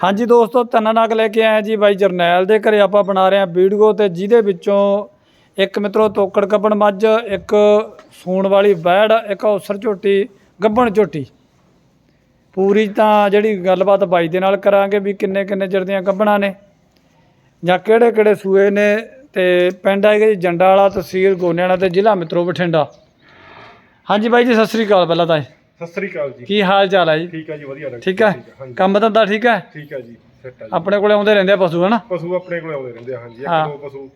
ਹਾਂਜੀ ਦੋਸਤੋ ਤਿੰਨ ਨਗ ਲੈ ਕੇ ਆਏ ਜੀ ਬਾਈ ਜਰਨੈਲ ਦੇ ਘਰੇ ਆਪਾਂ ਬਣਾ ਰਹੇ ਹਾਂ ਵੀਡੀਓ ਤੇ ਜਿਹਦੇ ਵਿੱਚੋਂ ਇੱਕ ਮਿੱਤਰੋ ਤੋਕੜ ਗੱਬਣ ਮੱਝ, ਇੱਕ ਸੂਣ ਵਾਲੀ ਬੈੜ, ਇੱਕ ਔਸਰ ਝੋਟੀ, ਗੱਬਣ ਝੋਟੀ। ਪੂਰੀ ਤਾਂ ਜਿਹੜੀ ਗੱਲਬਾਤ ਬਾਈ ਦੇ ਨਾਲ ਕਰਾਂਗੇ ਵੀ ਕਿੰਨੇ ਕਿੰਨੇ ਚਿਰ ਦੀਆਂ ਗੱਬਣਾ ਨੇ ਜਾਂ ਕਿਹੜੇ ਕਿਹੜੇ ਸੂਏ ਨੇ ਤੇ ਪਿੰਡ ਹੈਗਾ ਜੀ ਜੰਡਾਲਾ ਤਹਿਸੀਲ ਗੋਨਿਆਣਾ ਤੇ ਜ਼ਿਲ੍ਹਾ ਮਿੱਤਰੋ ਬਠਿੰਡਾ। ਹਾਂਜੀ ਬਾਈ ਜੀ, ਸਤਿ ਸ੍ਰੀ ਅਕਾਲ ਪਹਿਲਾਂ ਤਾਂ ਸਤਿ ਸ੍ਰੀ ਅਕਾਲ ਜੀ। ਕੀ ਹਾਲ ਚਾਲ ਹੈ ਜੀ? ਠੀਕ ਆ ਜੀ ਵਧੀਆ ਡਾਕਟਰ ਠੀਕ ਹੈ ਹਾਂਜੀ। ਕੰਮ ਧੰਦਾ ਠੀਕ ਹੈ ਠੀਕ ਆ ਜੀ ਸੈੱਟ ਆ ਜੀ। ਆਪਣੇ ਕੋਲੇ ਆਉਂਦੇ ਰਹਿੰਦੇ ਆ ਪਸ਼ੂ ਹਨਾ? ਪਸ਼ੂ ਆਪਣੇ ਕੋਲ ਆਉਂਦੇ ਰਹਿੰਦੇ ਆ ਹਾਂਜੀ। ਹਾਂ। ਇੱਕ ਦੋ ਪਸ਼ੂ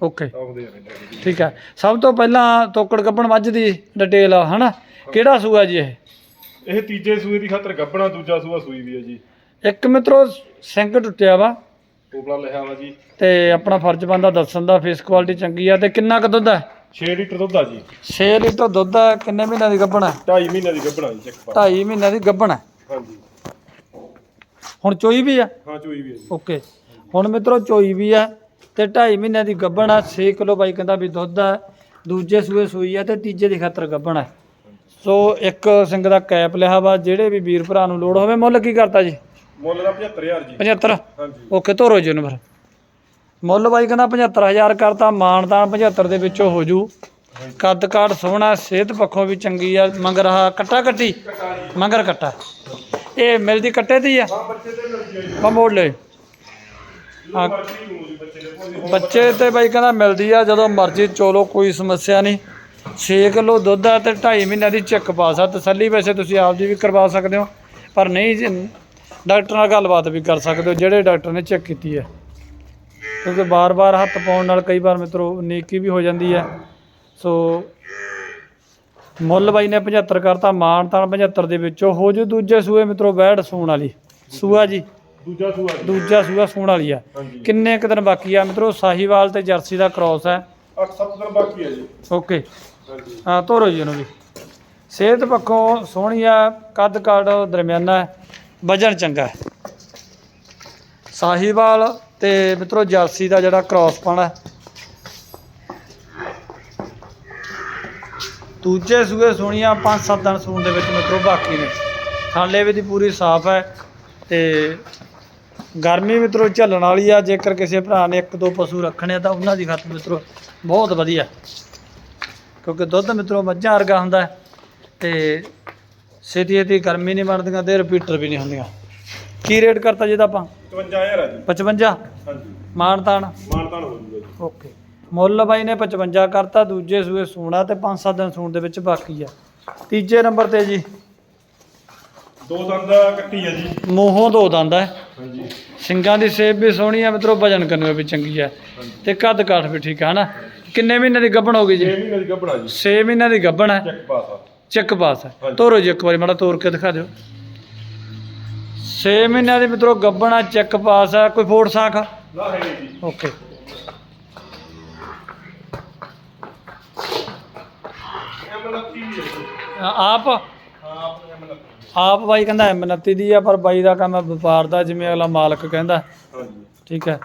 ਓਕੇ। ਆਉਂਦੇ ਰਹਿੰਦੇ ਆ ਜੀ। ਠੀਕ ਹੈ ਸਭ ਤੋਂ ਪਹਿਲਾਂ ਤੋਕੜ ਕੱਪਣ ਮੱਝ ਦੀ ਡਿਟੇਲ ਆ ਹਨਾ? ਕਿਹੜਾ ਸੂਆ ਜੀ ਇਹ? ਇਹ ਤੀਜੇ ਸੂਏ ਦੀ ਖਾਤਰ ਗੱਬਣਾ ਦੂਜਾ ਸੂਆ ਸੂਈ ਵੀ ਹੈ ਜੀ। ਇੱਕ ਮਿੱਤਰੋ ਸਿੰਘ ਟੁੱਟਿਆ ਵਾ। ਟੋਪਲਾ ਲਿਆ ਵਾ ਜੀ। ਤੇ ਆਪਣਾ ਫਰਜ਼ ਬੰਦਾ ਦੱਸਣ ਦਾ ਫੇਸ ਕੁਆਲਿਟੀ ਚੰਗੀ ਆ ਤੇ ਕਿੰਨਾ ਕੁ ਦੁੱਧ ਹੈ 6 ਲੀਟਰ ਦੁੱਧ ਆ ਜੀ। 6 ਲੀਟਰ ਦੁੱਧ ਹੈ ਕਿੰਨੇ ਮਹੀਨਿਆਂ ਦੀ ਗੱਭਣ ਹੈ 2.5 ਮਹੀਨੇ ਦੀ ਗੱਬਣਾ ਜੀ ਚੱਕ ਪਾ। 2.5 ਮਹੀਨਿਆਂ ਦੀ ਗੱਭਣ ਹੈ ਹਾਂਜੀ। ਹੁਣ ਚੋਈ ਵੀ ਆ? ਹਾਂ ਚੋਈ ਵੀ ਹੈ ਜੀ। ਓਕੇ। ਹੁਣ ਮਿੱਤਰੋ ਚੋਈ ਵੀ ਆ ਤੇ 2.5 ਮਹੀਨਿਆਂ ਦੀ ਗੱਭਣ ਆ। 6 ਕਿਲੋ ਬਾਈ ਕਹਿੰਦਾ ਵੀ ਦੁੱਧ ਆ। ਦੂਜੇ ਸੂਏ ਸੂਈ ਆ ਤੇ ਤੀਜੇ ਦੀ ਖਾਤਰ ਗੱਭਣ ਆ। ਸੋ ਇੱਕ ਸਿੰਘ ਦਾ ਕੈਪ ਲਿਆ ਵਾ ਜਿਹੜੇ ਵੀ ਵੀਰ ਭਰਾ ਨੂੰ ਲੋੜ ਹੋਵੇ ਮੁੱਲ ਕੀ ਕਰਤਾ ਜੀ? ਮੁੱਲ ਦਾ 75000 ਜੀ। 75 ਹਾਂਜੀ। ਓਕੇ ਧੋਰੋ ਜੀ ਫਿਰ। ਮੁੱਲ ਬਾਈ ਕਹਿੰਦਾ 75000 ਕਰਤਾ ਮਾਨਦਾਨ 75 ਦੇ ਵਿੱਚੋਂ ਹੋ ਜੂ। ਕੱਦ ਕਾਠ ਸੋਹਣਾ, ਸਿਹਤ ਪੱਖੋਂ ਵੀ ਚੰਗੀ ਆ, ਮੰਗਰ ਆਹ ਕੱਟਾ ਕੱਟੀ? ਮੰਗਰ ਕੱਟਾ। ਇਹ ਮਿਲਦੀ ਕੱਟੇ ਦੀ ਆ? ਹਾਂ ਬੱਚੇ ਤੇ ਬਾ ਮੋੜ ਲੈ ਬੱਚੇ ਤੇ ਬਾਈ ਕਹਿੰਦਾ ਮਿਲਦੀ ਆ, ਜਦੋਂ ਮਰਜ਼ੀ ਚੋਲੋ, ਕੋਈ ਸਮੱਸਿਆ ਨਹੀਂ। 6 ਕਿਲੋ ਦੁੱਧ ਆ ਤੇ 2.5 ਮਹੀਨਿਆਂ ਦੀ ਚੈੱਕ ਪਾਸ ਆ ਤਸੱਲੀ ਵੈਸੇ ਤੁਸੀਂ ਆਪ ਜੀ ਵੀ ਕਰਵਾ ਸਕਦੇ ਹੋ, ਪਰ ਨਹੀਂ ਜੀ, ਡਾਕਟਰ ਨਾਲ ਗੱਲਬਾਤ ਵੀ ਕਰ ਸਕਦੇ ਹੋ, ਜਿਹੜੇ ਡਾਕਟਰ ਨੇ ਚੈੱਕ ਕੀਤੀ ਹੈ ਕਿਉਂਕਿ ਬਾਰ-ਬਾਰ ਹੱਥ ਪਾਉਣ ਨਾਲ ਕਈ ਵਾਰ ਮਿੱਤਰੋ ਨੀਕੀ ਵੀ ਹੋ ਜਾਂਦੀ ਹੈ। ਸੋ ਮੁੱਲ ਬਾਈ ਨੇ 75 ਕਰਤਾ ਮਾਨ ਤਾਂ 75 ਦੇ ਵਿੱਚੋਂ। ਹੋ ਜੂ ਦੂਜੇ ਸੂਏ ਮਿੱਤਰੋ ਬੈੜ ਸੂਣ ਵਾਲੀ। ਸੂਆ ਜੀ। ਦੂਜਾ ਸੂਆ ਜੀ। ਦੂਜਾ ਸੂਆ ਸੂਣ ਵਾਲੀ ਆ। ਕਿੰਨੇ ਕੁ ਦਿਨ ਬਾਕੀ ਆ ਮਿੱਤਰੋ? ਸਾਹੀਵਾਲ ਤੇ ਜਰਸੀ ਦਾ ਕ੍ਰਾਸ ਹੈ। 8-7 ਦਿਨ ਬਾਕੀ ਹੈ ਜੀ। ਓਕੇ। ਹਾਂ ਤੋਰੋ ਜੀ ਉਹਨੂੰ ਵੀ। ਸਿਹਤ ਪੱਖੋਂ ਸੋਹਣੀ ਆ ਕੱਦ ਕਾਠ ਦਰਮਿਆਨਾ ਹੈ ਵਜਨ ਚੰਗਾ ਹੈ। ਸਾਹੀਵਾਲ ਤੇ ਮਿੱਤਰੋ ਜਰਸੀ ਦਾ ਜਿਹੜਾ ਕ੍ਰਾਸ ਪਾਣਾ ਦੂਜੇ ਸੂਏ ਸੋਹਣੀਆਂ 5-7 ਦਿਨ ਸੂਣ ਦੇ ਵਿੱਚ ਮਿੱਤਰੋ ਬਾਕੀ ਨੇ। ਥਾਲੇ ਵੀ ਦੀ ਪੂਰੀ ਸਾਫ਼ ਹੈ ਤੇ ਗਰਮੀ ਮਿੱਤਰੋ ਝੱਲਣ ਵਾਲੀ ਆ, ਜੇਕਰ ਕਿਸੇ ਭਰਾ ਨੇ ਇੱਕ ਦੋ ਪਸ਼ੂ ਰੱਖਣੇ ਆ ਤਾਂ ਉਹਨਾਂ ਦੀ ਖਾਤਰ ਮਿੱਤਰੋ ਬਹੁਤ ਵਧੀਆ। ਕਿਉਂਕਿ ਦੁੱਧ ਮਿੱਤਰੋ ਮੱਝਾਂ ਵਰਗਾ ਹੁੰਦਾ ਹੈ ਤੇ ਛੇਤੀ ਛੇਤੀ ਗਰਮੀ ਨਹੀਂ ਬਣਦੀਆਂ ਤੇ ਰਿਪੀਟਰ ਵੀ ਨਹੀਂ ਹੁੰਦੀਆਂ। ਕੀ ਰੇਟ ਕਰਤਾ ਜੀ ਦਾ ਆਪਾਂ? 55000 ਆ ਜੀ। 55 ਹਾਂਜੀ। ਮਾਨਤਾਨ ਮਾਨਤਾਨ ਹੋ ਜੂਗਾ ਜੀ। ਓਕੇ। ਮੁੱਲ ਬਾਈ ਨੇ 55 ਕਰਤਾ ਦੂਜੇ ਸੂਏ ਸੂਣਾ ਤੇ 5-7 ਦਿਨ ਸੂਣ ਦੇ ਵਿੱਚ ਬਾਕੀ ਆ। ਤੀਜੇ ਨੰਬਰ ਤੇ ਜੀ। ਦੋ ਦੰਦ ਕੱਟੀ ਹੈ ਜੀ। ਮੂੰਹੋਂ ਦੋ ਦੰਦ ਹੈ ਹਾਂਜੀ। ਸਿੰਗਾਂ ਦੀ ਸੇਬ ਵੀ ਸੋਹਣੀ ਆ ਮਿੱਤਰੋ ਵਜਨ ਕਰਨੋਂ ਵੀ ਚੰਗੀ ਆ। ਤੇ ਕੱਦ ਕਾਠ ਵੀ ਠੀਕ ਆ ਹਨਾ? ਕਿੰਨੇ ਮਹੀਨੇ ਦੀ ਗੱਭਣ ਹੋ ਗਈ ਜੀ? 6 ਮਹੀਨੇ ਦੀ ਗੱਬਣਾ ਜੀ। 6 ਮਹੀਨੇ ਦੀ ਗੱਭਣ ਹੈ ਚੱਕ ਪਾਸ ਆ। ਚੈੱਕ ਪਾਸ ਹੈ। ਤੋਰੋ ਜੀ ਇੱਕ ਵਾਰੀ ਮਾੜਾ ਤੋਰ ਕੇ ਦਿਖਾ ਦਿਓ। 6 ਮਹੀਨਿਆਂ ਦੀ ਮਿੱਤਰੋ ਗੱਬਣਾ ਚੈੱਕ ਪਾਸ ਹੈ ਕੋਈ ਫੋੜ ਸਾਖ? ਨਾ ਹੈ ਜੀ ਓਕੇ ਆਪ? ਆਪ ਬਾਈ ਕਹਿੰਦਾ M29 ਦੀ ਆ ਪਰ ਬਾਈ ਦਾ ਕੰਮ ਵਪਾਰ ਦਾ ਜਿਵੇਂ ਅਗਲਾ ਮਾਲਕ ਕਹਿੰਦਾ। ਠੀਕ ਹੈ।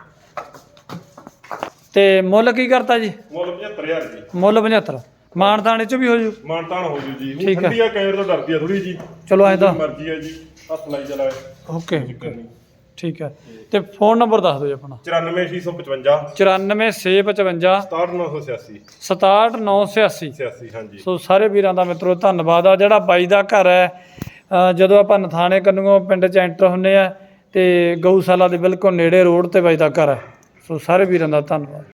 ਤੇ ਮੁੱਲ ਕੀ ਕਰਤਾ ਜੀ? ਮੁੱਲ 75000 ਜੀ। ਮੁੱਲ 75 ਮਾਨਦਾਣੇ ਚ ਵੀ ਹੋ ਜੂ? ਮਾਨਤਾਨ ਹੋ ਜੂ ਜੀ। ਠੀਕ ਹੁਣ ਹੈ। ਠੰਡੀ ਆ ਕੈਮਰੇ ਤੋਂ ਡਰਦੀ ਆ ਥੋੜੀ ਜੀ। ਚਲੋ ਐਂ ਤਾਂ। ਮਰਜ਼ੀ ਹੈ ਜੀ। ਹੱਥ ਲਾਈ ਚਲਾਏ ਓਕੇ। ਕੋਈ ਚੱਕਰ ਨਹੀਂ। ਠੀਕ ਹੈ। ਤੇ ਫੋਨ ਨੰਬਰ ਦੱਸ ਦਿਓ ਜੀ ਆਪਣਾ। 94655 94655 67986 67986 86 ਹਾਂਜੀ। ਸੋ ਸਾਰੇ ਵੀਰਾਂ ਦਾ ਮਿੱਤਰੋ ਧੰਨਵਾਦ ਆ। ਜਿਹੜਾ ਬਾਈ ਦਾ ਘਰ ਹੈ ਜਦੋਂ ਆਪਾਂ ਨਥਾਣੇ ਕੰਨੂਆਂ ਪਿੰਡ ਚ ਐਂਟਰ ਹੁੰਨੇ ਆ ਤੇ ਗਊਸ਼ਾਲਾ ਦੇ ਬਿਲਕੁਲ ਨੇੜੇ ਰੋਡ ਤੇ ਬਾਈ ਦਾ ਘਰ ਹੈ। ਸੋ ਸਾਰੇ ਵੀਰਾਂ ਦਾ ਧੰਨਵਾਦ।